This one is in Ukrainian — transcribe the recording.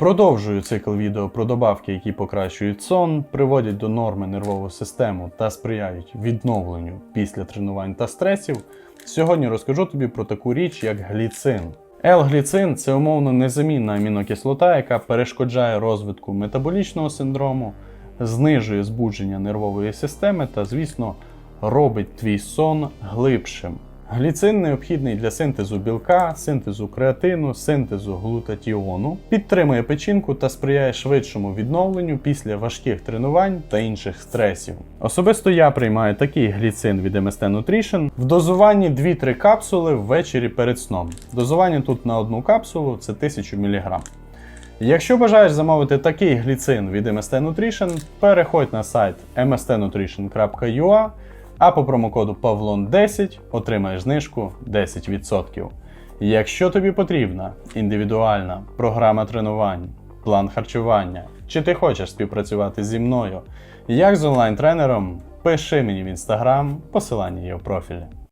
Продовжую цикл відео про добавки, які покращують сон, приводять до норми нервову систему та сприяють відновленню після тренувань та стресів. Сьогодні розкажу тобі про таку річ, як гліцин. L-гліцин це умовно незамінна амінокислота, яка перешкоджає розвитку метаболічного синдрому, знижує збудження нервової системи та, звісно, робить твій сон глибшим. Гліцин необхідний для синтезу білка, синтезу креатину, синтезу глутатіону, підтримує печінку та сприяє швидшому відновленню після важких тренувань та інших стресів. Особисто я приймаю такий гліцин від MST Nutrition в дозуванні 2-3 капсули ввечері перед сном. Дозування тут на одну капсулу це 1000 мг. Якщо бажаєш замовити такий гліцин від MST Nutrition, переходь на сайт mstnutrition.ua, а по промокоду PAVLON10 отримаєш знижку 10%. Якщо тобі потрібна індивідуальна програма тренувань, план харчування, чи ти хочеш співпрацювати зі мною як з онлайн-тренером, пиши мені в інстаграм, посилання є в профілі.